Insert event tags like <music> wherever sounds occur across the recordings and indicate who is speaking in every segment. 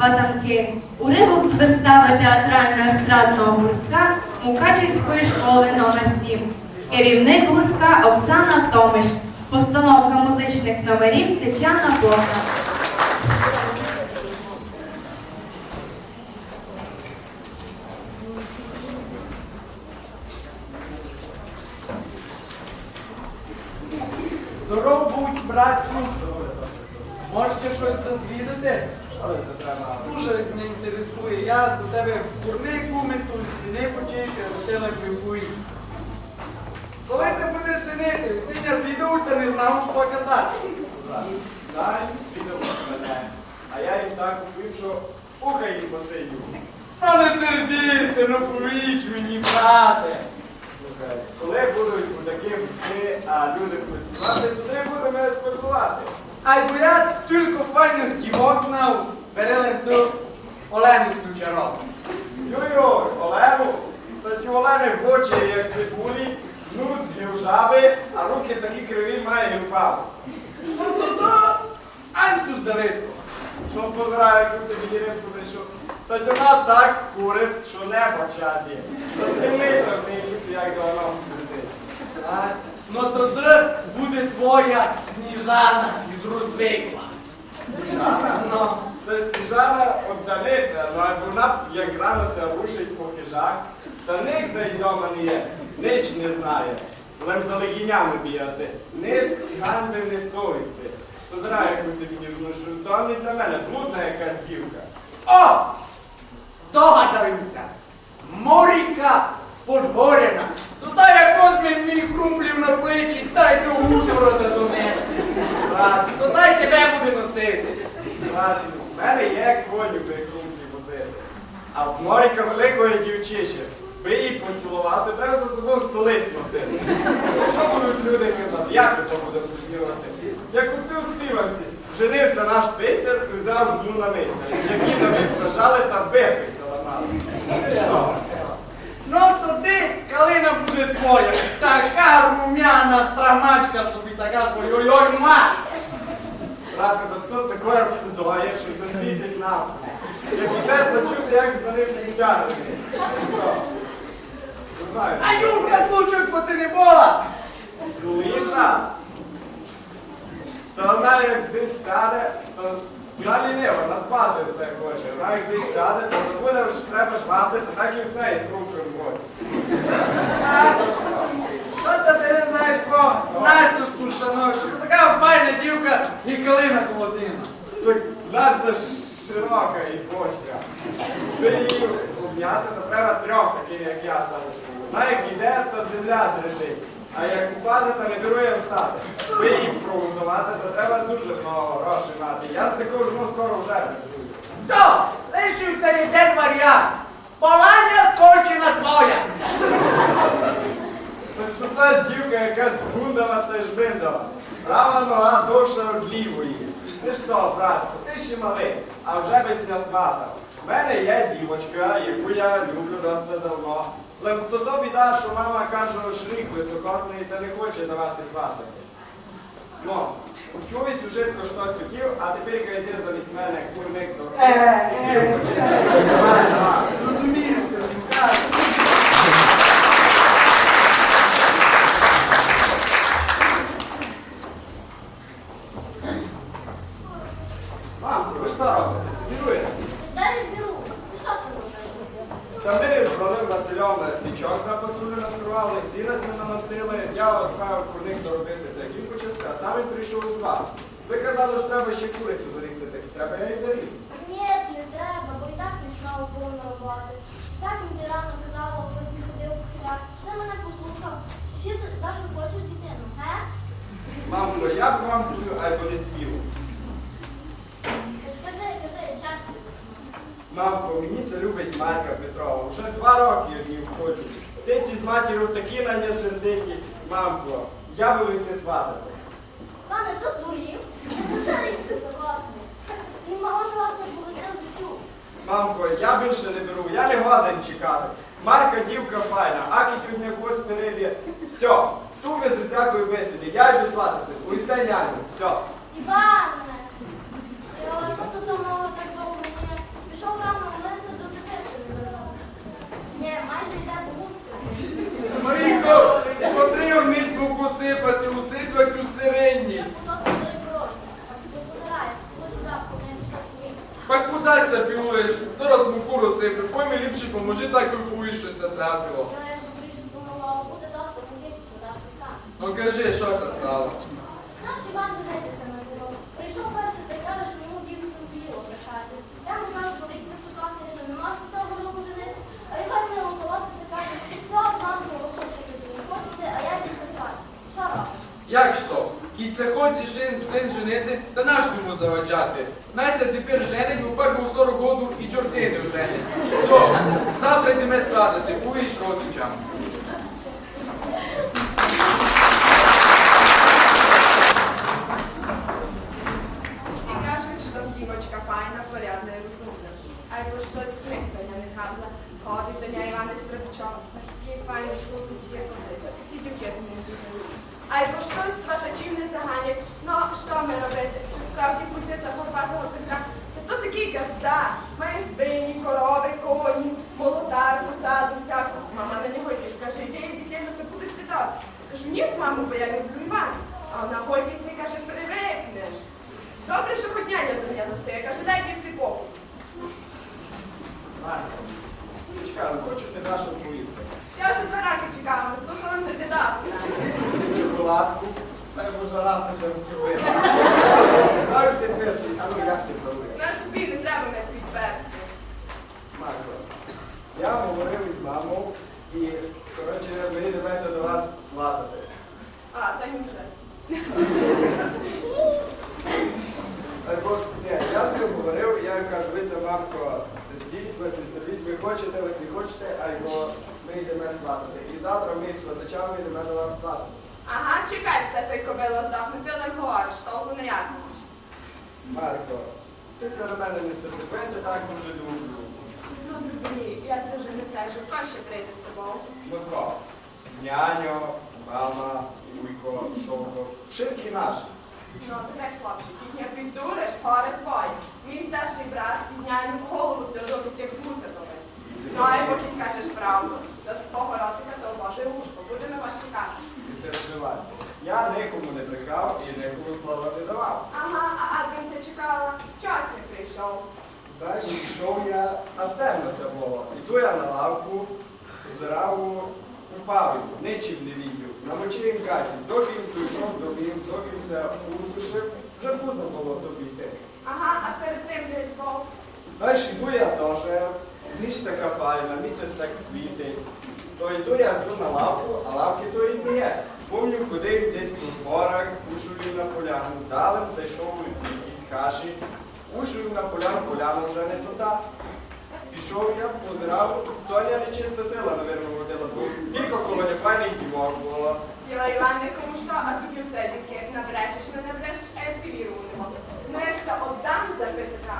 Speaker 1: Закарпатські сватанки. Уривок з вистави театрально-естрадного гуртка Мукачівської школи номер 7 Керівник гуртка Оксана Томиш. Постановка музичних номерів Тетяна Богдан.
Speaker 2: Здоров будь, братцю. Можете щось засвідати? Дуже не інтересує. Я за тебе курник кумиту, сіни почити, ротила півкуї. Коли це будеш женити? Всі не звідуть, та не знав, що казати.
Speaker 3: Дай свідомо мене, а я їм так купив, що уха їм посидю.
Speaker 2: Та не сердися, ну повіч мені, брате.
Speaker 3: Слухай, коли будуть такі пусти, а люди будуть співати, туди будемо спекувати.
Speaker 2: Ай, бо я тільки файних дівок знав, берели ту Олену з ключарок.
Speaker 3: Ю-ю, Олену, та ті Олени в очі, як цибулі, нус гівжаби, а руки такі криві має гівпав.
Speaker 2: Ну то то Анцю з Давидко.
Speaker 3: Ну, позираю, як тобі діринку прийшов. Та й вона так курить, що небо чаді. Та ти митро не чути, як воно летить.
Speaker 2: А, Ну тоді буде твоя сніжана із Рузвикла.
Speaker 3: Сніжана?
Speaker 2: Ну,
Speaker 3: Та Сніжана отдалиться, ну а вона як рано це рушить по хижах, та ник да й дома не є, ніч не знає. Лем за легінями бігати, низ ганди не совісти. Позирай, як ти мені внушу, то не для мене, блудна якась дівка.
Speaker 2: О! Здогадався! Моріка з Подгоряна. Туди як возьме мій крумплів на плечі, та й до Ужгорода донесе.
Speaker 3: Братці,
Speaker 2: То дай тебе буде носити
Speaker 3: в мене є коню перекрумплі возити. А в Моріка великої дівчище. Би її поцілувати, треба за собою столиць носити. Що будуть люди казати? Як це буде поцілувати? Як у ти у співанці. Женився наш Петер і взяв жду на мить. Які на них сажали та виписала нас. Що?
Speaker 2: Ну тоді калина буде твоя. Така рум'яна страмачка собі, така ж ой-ой-ой, мать.
Speaker 3: Брате, то тут таке вдвоє, що засвітить нас. Як то чути, як за ним знаю.
Speaker 2: А Юрка случок, бо ти не була.
Speaker 3: Лиша. То вона як десь сяде, то вона лінива, вона спати все хоче. Вона як десь сяде, то забуде, що треба жвати, то так і з неї з руки вводить.
Speaker 2: А, То ти не знаєш про Настю Стушановичу. Така файна дівка і калина колотина.
Speaker 3: Так Настя ж широка і бочка. Ви її обняти, то треба трьох таких, як я стану. Вона як іде, то земля дрижить. А як упаде, то не берує встати. Ви її проводувати, то треба дуже много грошей мати. Я з такого жму скоро вже не буду.
Speaker 2: Все, лишився один варіант. Полання скорчена твоя.
Speaker 3: Та що це дівка якась гундава та й жбиндава. Права нога довша від лівої. Ти що, братце, ти ще малий, а вже весня свата. У мене є дівочка, яку я люблю досить давно. Але то то біда, що мама каже, що шлік високосний та не хоче давати сватати. Ну, вчусь уже щось хотів, а тепер йди замість мене, курник до
Speaker 2: Е, е,
Speaker 3: Давай, давай.
Speaker 2: Зрозумівся, так.
Speaker 3: Мамко, ви що робите? Цибіруєте?
Speaker 4: Дай беру. Що ти робиш?
Speaker 3: Та ми з Васильом дічок на посуду наскрували, сіна ми наносили, я мав курник доробити таким початку, а сам він прийшов у два. Ви казали, що треба ще курицю зарізати, треба я і заріз.
Speaker 4: Ні, не треба, бо і так не знав повно роботи. Так мені рано казала, ось не ходив в хляб. Ти мене послухав. Ще за що хочеш дитину, ге?
Speaker 3: Мамко, я б вам буду або не спів.
Speaker 4: Кажи, кажи, щастя.
Speaker 3: Мамко, мені це любить Марка Петрова. Вже два роки в ній входжу. Ти з матір'ю такі на сердикі. Мамко, я буду йти сватати.
Speaker 4: Пане, то здурів. Це зарік ти согласний. Не можу вас не повести в життю.
Speaker 3: Мамко, я більше не беру, я не годен чекати. Марка дівка файна, аки тут не хвост переб'є. Все, ту без усякої бесіди. Я йду сватати. Уйсте няню. Все.
Speaker 4: Іване! Ой, що тут мало так довго? Ні. Пішов рано, у мене до тебе ще не вернув. Ні, майже йде до гуси.
Speaker 3: Потрібно міцно посипати, усисвать у сиренні.
Speaker 5: Так куди сапілуєш? раз муку розсиплю, пойми ліпше поможи, так купуєш, що це трапило. Ну кажи, що це стало?
Speaker 4: Наш Іван женитися не було. Прийшов перший та й каже, що йому дівчину надоїло брехати. Я йому кажу, що рік виступав, що нема з цього року женити. А Іван не лоховати та каже, що цього банку ви хочете, не хочете, а я їм писати. Що робиш?
Speaker 5: Як що? то? Кіт це хоче син, женити, та наш йому заваджати. Найся тепер женить, бо пак був 40 году і чорти не женить. Все, завтра йдемо садити, будеш родичам.
Speaker 6: Всі кажуть, що дівочка файна, порядна і розумна. А якщо хтось книг до неї не хабла, ходить до неї Іван Стравичок, такий файний хлопець, як косиця, всі дівки з ним зіграють. А якщо хтось сватачів не заганять, ну що ми робити? Це справді пути за горбатого Петра. Та то такий газда, має свині, корови, коні, молотар, посаду, всяку. Мама на нього йде, каже, йди, дітей, то будуть питати. Кажу, ні, бо я люблю Івана. А вона гойкить не каже, привикнеш. Добре, що хоч няня за мене застає. Каже, дай кільці попу.
Speaker 3: Марко, чекай, хочу ти нашу поїсти.
Speaker 6: Я вже два раки чекала, не слухала мене ти дасть.
Speaker 3: Чоколадку, та й пожаратися вступити. Завжди писати, а ну як ти пробуй.
Speaker 6: На собі не треба мене підперсти.
Speaker 3: Марко, я говорив із мамою і, коротше, ми йдемося до вас сватати.
Speaker 6: Та ні вже.
Speaker 3: Так от, ні, я з ним говорив, я кажу, вися, Марко, сидіть, ви не сидіть, ви хочете, ви не хочете, а його ми йдемо сватати. І завтра ми з сватачами йдемо до вас сватати.
Speaker 6: Ага, чекай, все той кобила здохне, ти не говориш, толку ніякого.
Speaker 3: Марко, ти все на мене не серди, бо я так дуже люблю.
Speaker 6: Ну, тобі, я все вже не сежу, хто ще прийде з тобою?
Speaker 3: Дмитро, няньо, мама, вуйко, шовко, вшивки наші.
Speaker 6: Ну, тепер, хлопчик, не піддуриш, горе твоє. Мій старший брат в голову ти як гуся тобі. Ну, а поки кажеш правду, то з твого ротика то Боже ушко, будемо вас чекати.
Speaker 3: І це вживати. Я нікому не брехав і нікому слова не давав.
Speaker 6: Ага, а Адвін тебе чекала, час не прийшов.
Speaker 3: Знаєш, йшов я, а темно все було. Іду я на лавку, позирав у Павлю, нічим не відів. Намочив їм хаті, доки він прийшов до він, доки все услышав, вже поздно було тобі йти.
Speaker 6: Ага, а перед тим десь був.
Speaker 3: Знаєш, йду я теж, ніч така файна, місяць так світить. То йду я йду на лавку, а лавки то і не є. Помню, ходив десь по зборах, кушую на поляну. Далем зайшов якісь каші, кушую на поляну, поляну вже не туди. Пішов я, позирав, то я нечиста сила, навірно, водила. Бо Тільки коло не файних дівок було.
Speaker 6: Діла Іван, кому що, а тут тобі все дівки, набрешеш, не набрешеш, а я тобі віру не можу. Ну я все отдам за Петра,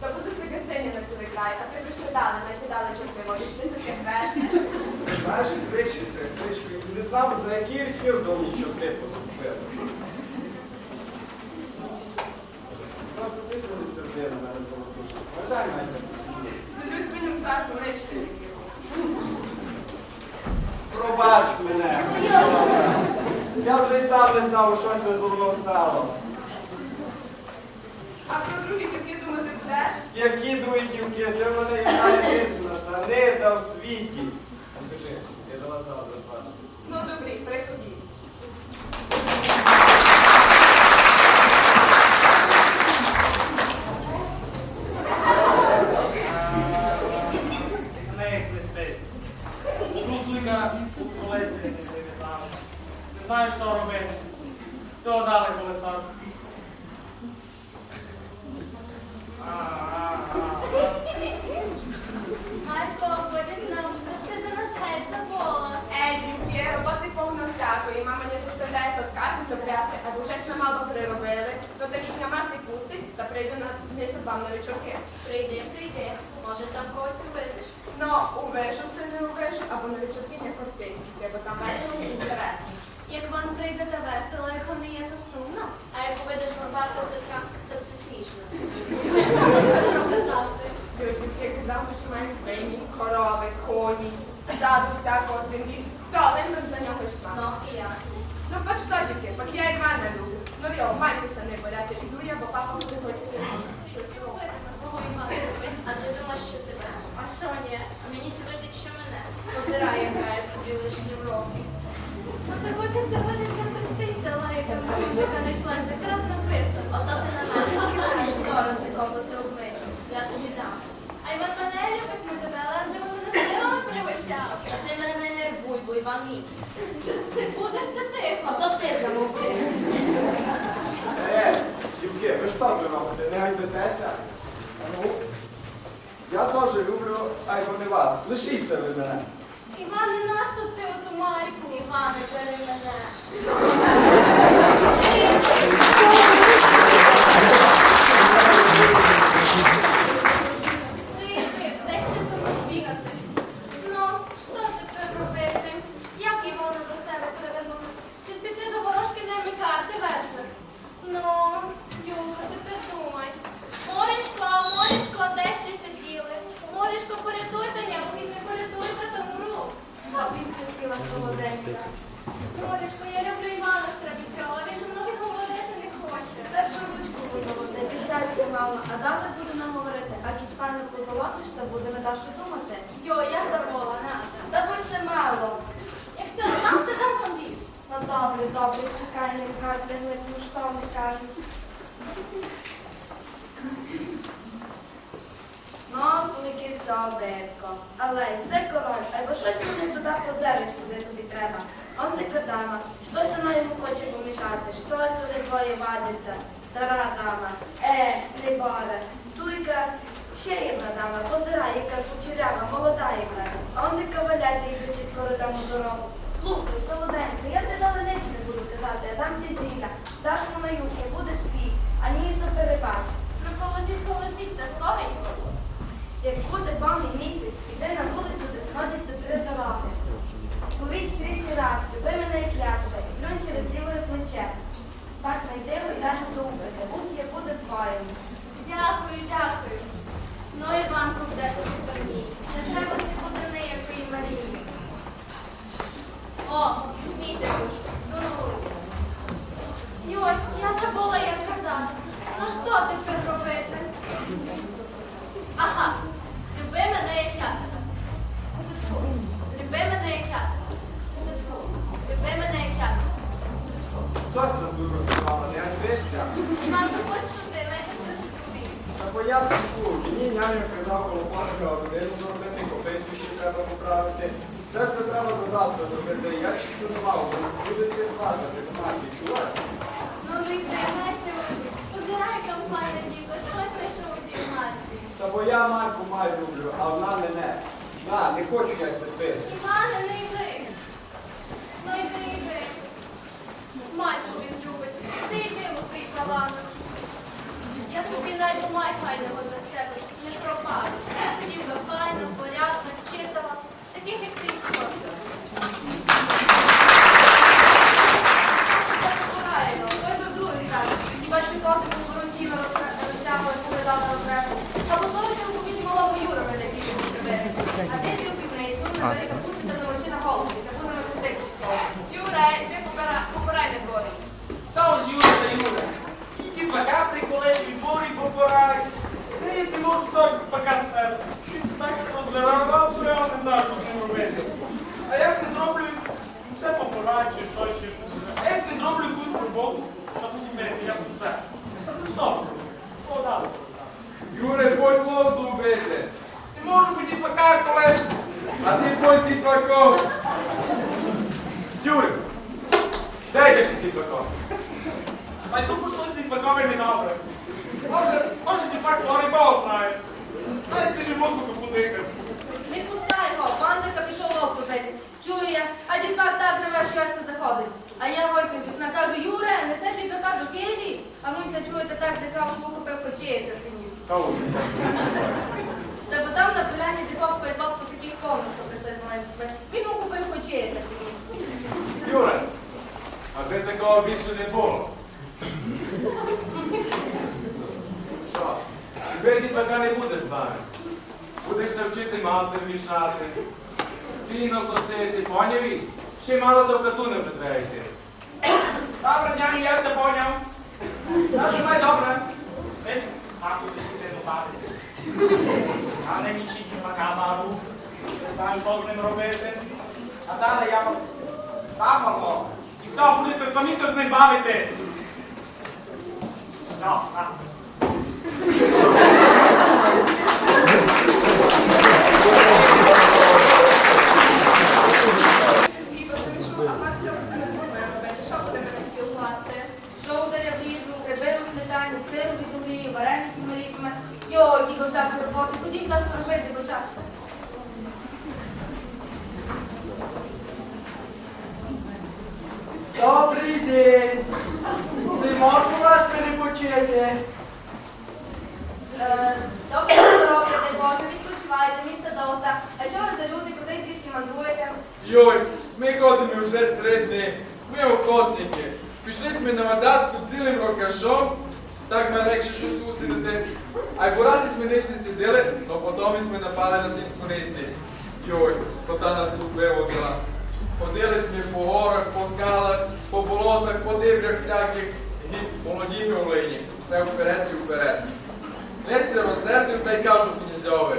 Speaker 6: то буду си гостиня на цілий край, а ти ще дали, ті дали чертиво, і ти таке хрестиш.
Speaker 3: Знаєш, кричуся, кричу, не знав, за який архів до нічого ти поступив. Просто ти себе серди на мене золотушку. Подай мене.
Speaker 6: Мені в царку, речі
Speaker 3: Пробач мене. Я вже й сам не знав, що це зо мною стало.
Speaker 6: А про другі дівки думати будеш?
Speaker 3: Які другі дівки, ти мене і та не та в світі. Скажи, я до вас завтра
Speaker 4: Я
Speaker 6: дуже люблю,
Speaker 4: а
Speaker 3: й вони вас. Лишіться ви мене.
Speaker 4: Іване, нащо ти оту Марку? Іване, бери мене. <laughs>
Speaker 7: далі будемо говорити, а від пані позолотиш, та будемо далі думати.
Speaker 4: Йо, я заволана.
Speaker 7: Та будь це мало.
Speaker 4: Як це нам, ти дам вам віч.
Speaker 7: Ну добре, добре, чекай, не вкарти, ну що вони кажуть. Ну, коли все обидко. Але все король, або щось мені туди позерить, куди тобі треба. Он така дама, щось вона йому хоче помішати, щось вони двоє вадиться стара дама, е, небара, туйка, ще одна дама, позира, яка кучерява, молода яка, а он яка валяти йдуть із коротами дорогу. Слухай, солоденько, я тебе давно не буду казати, а там ти даш на маюки, буде твій, а ні, то перебач.
Speaker 3: Мені няня казав колопанка, один зробити, копицю ще треба поправити. Це все треба до завтра зробити. Я ще не мав, будете сватати, команді, чувак.
Speaker 4: Ну не займайся, позирай компанію, діко, що знайшов у дівнаці.
Speaker 3: Та бо я Марку маю люблю, а вона мене. На, не хочу я це пити.
Speaker 4: Іване, не йди. Ну йди, йди. Мать він любить. Ти йди у свій паланок. Я тобі навіть май файного за себе, ніж пропаду. Я сидів до файно, порядно, читала, таких як ти
Speaker 1: що.
Speaker 3: Такого більше не було. Що? Тепер дітвака не будеш нами. Будеш се вчити малтер мішати, сіно косити, поняв віз? Ще мало до катуни вже треба йти.
Speaker 8: Добре, няні, я все поняв. Нажимай добре. Ти сам будеш іти добавити. А не мічіть на камеру. Не знаю, що з ним робити. А далі я вам вам. І все, будете самі се з ним бавити. Ну, на.
Speaker 6: Хліба замішу, а так все буде не робити. Що будемо на стіл класти?
Speaker 1: Жовтаря в ліжу, гриби у сметані, сир від олії, вареники з олійками. Йой, діко всяку роботу. Ходіть нас робити, бо час.
Speaker 2: Добрий день. Ти можеш у вас перепочити?
Speaker 1: Е, Добре здоров'я, дай Боже, відпочивайте, міста доста. А що ви за люди, куди звідки мандруєте?
Speaker 5: Йой, ми ходимо вже три дні. Ми охотники. Пішли ми на Вадаску цілим рокашом, так ми легше щось усидити. А й раз ми десь не сиділи, но потім ми напали на слід куниці. Йой, то та нас тут виводила. Ходили ми по горах, по скалах, по болотах, по дибрях всяких, і молоді півлині. Все вперед і вперед. Се розсердив та й кажу князьове.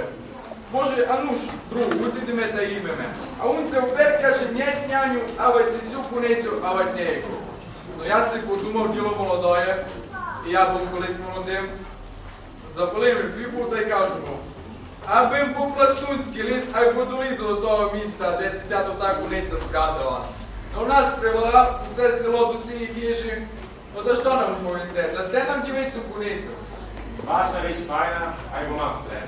Speaker 5: Може, ануш, друг, усидиме та імеме. А он се опер каже, нєт няню, а ви цю куницю, а ви нєйку. Ну я си подумав діло молодое, і я був колись молодим. Запалив піпу та й кажу му, аби по пластунськи ліс, а й подолізу до того міста, де ся та куниця спрятала. Ну нас привела усе село до сієї хижі. Ну то що нам повісте? Дасте нам дівицю куницю?
Speaker 3: Ваша річ файна, а й вона треба.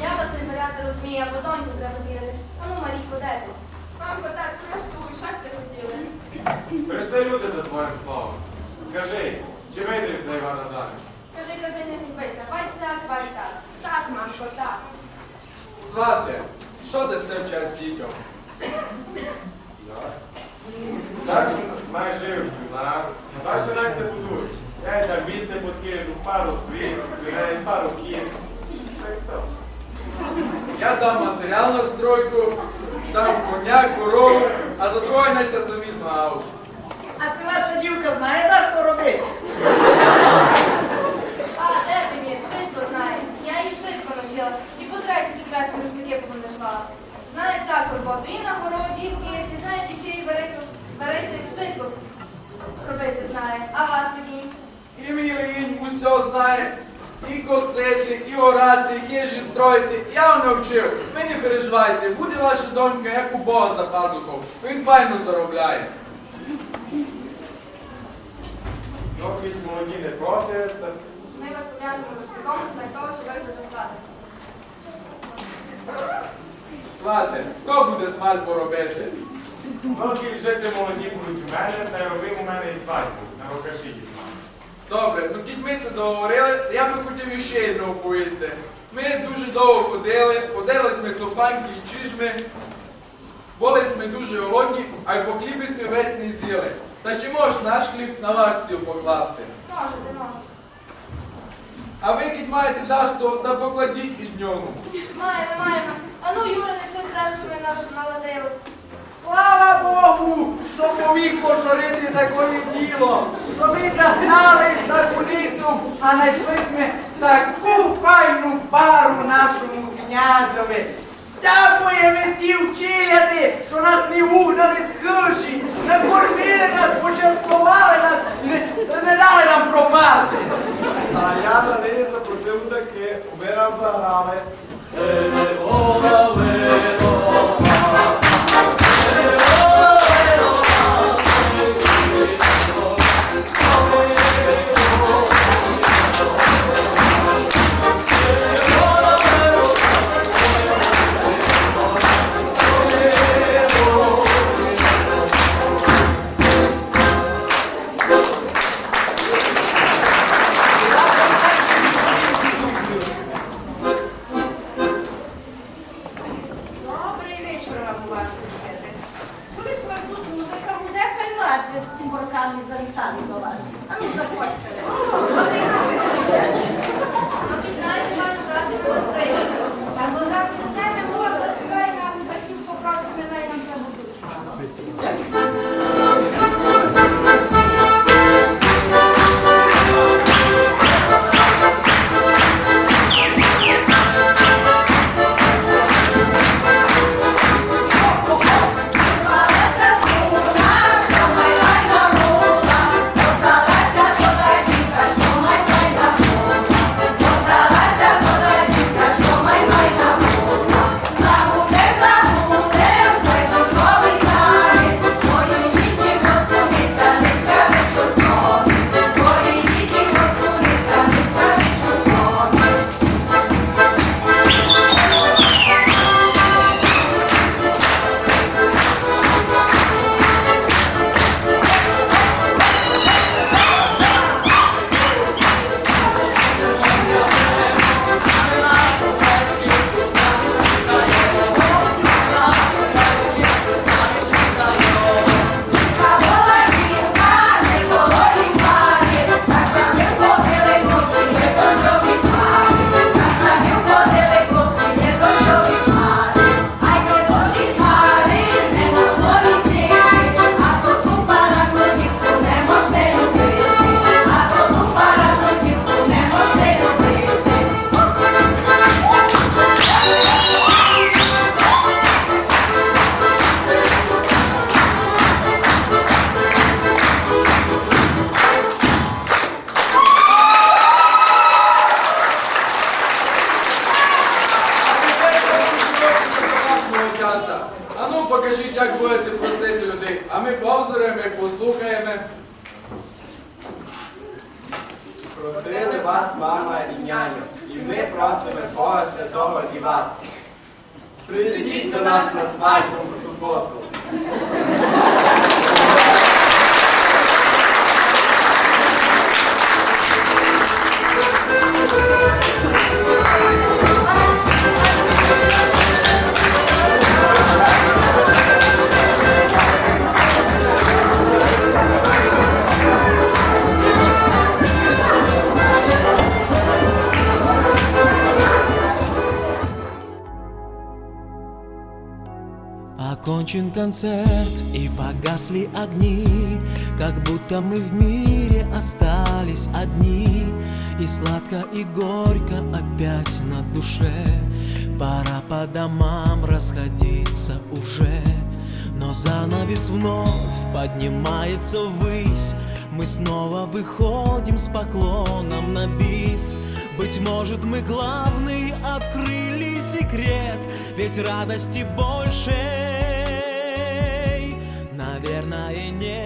Speaker 1: Я вас не беряти розумію, а доньку треба вірити. Ану, Марійко, де ти?
Speaker 6: Мамко, так, я ж щастя хотіли.
Speaker 3: Прийшли люди за твоїм словом. Кажи, чи вийдеш за Івана заміж?
Speaker 1: Кажи, кажи, не губиться. Бать так.
Speaker 6: Так, мамко, так.
Speaker 5: Свате, що дасте в час дітям?
Speaker 3: Що най жив у нас, так що най се будують. Я й там місце подкижу, пару світ, свиней, пару все.
Speaker 5: Я дам матеріал на стройку, дам коня, корову, а за троє найся самі знають.
Speaker 2: А це ваша дівка знає, за що робити?
Speaker 1: А, де мені? Швидко знає. Я її швидко навчила. І позирайте рушники понайшла. Знає всяку роботу. І на городі, і в кірці, знає чиї варити, варити швидко робити знає. А ваш такий?
Speaker 5: І мій лінь усе знає. І косити, і орати, і хижі строїти. Я вам навчив. Ви не переживайте, буде ваша донька, як у Бога за пазухом. Він файно заробляє.
Speaker 3: Ну, молоді не проти,
Speaker 1: Ми вас пов'яжемо рушником на знак того, що ви
Speaker 5: Свате, хто буде свадьбу робити?
Speaker 3: ну, жити молоді будуть у мене, та й робимо у мене і свадьбу на рукаші.
Speaker 5: Добре, ну кіть ми се договорили, я би хотів ще одного повісти. Ми дуже довго ходили, подерлись ми хлопанки і чижми, були ми дуже голодні, а й по хлібі ми весь не з'їли. Та чи можеш наш хліб на ваш стіл покласти?
Speaker 1: Можете, можете.
Speaker 5: А ви кіть маєте дашто, та покладіть і ньому.
Speaker 1: Маємо, маємо. А ну, Юра, не все стежками наладили.
Speaker 2: Слава Богу, що поміг пошарити таке діло, що ми загнали за куницю, а знайшли ми таку файну пару нашому князеві. Дякуємо всі вчиляти, що нас не угнали з хижі, не кормили нас, почаскували нас, не, не дали нам пропасти.
Speaker 3: А я на неї запросив таки, ви нам заграли.
Speaker 9: бажали
Speaker 3: няню, і ми просимо Бога Святого і вас. Прийдіть до нас на свадьбу в суботу.
Speaker 10: Окончен концерт и погасли огни Как будто мы в мире остались одни. И сладко и горько опять на душе. Пора по домам расходиться уже. Но занавес вновь поднимается ввысь. Мы снова выходим с поклоном на бис. Быть может мы главный открыли секрет Ведь радости больше Наверное нет.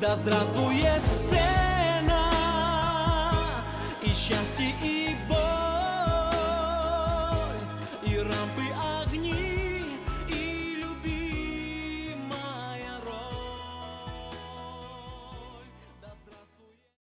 Speaker 10: Да здравствует сцена И счастье